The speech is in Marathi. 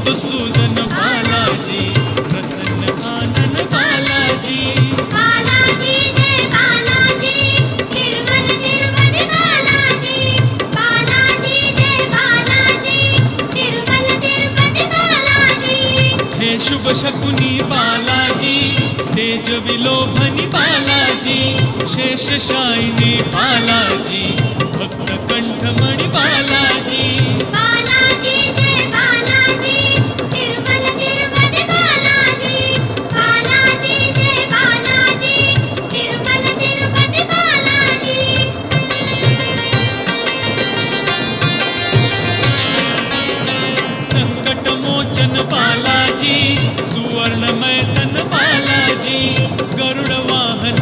मधुसूदन बालाजी प्रसन्न आनन बालाजी. बालाजी जय बालाजी निर्मल निर्मल बालाजी. बालाजी जय बालाजी निर्मल निर्मल बालाजी. हे शुभ शकुनी बालाजी तेज विलोभनी बालाजी शेष शायनी बालाजी भक्त कंठमणी बालाजी. पालाची सुवर्ण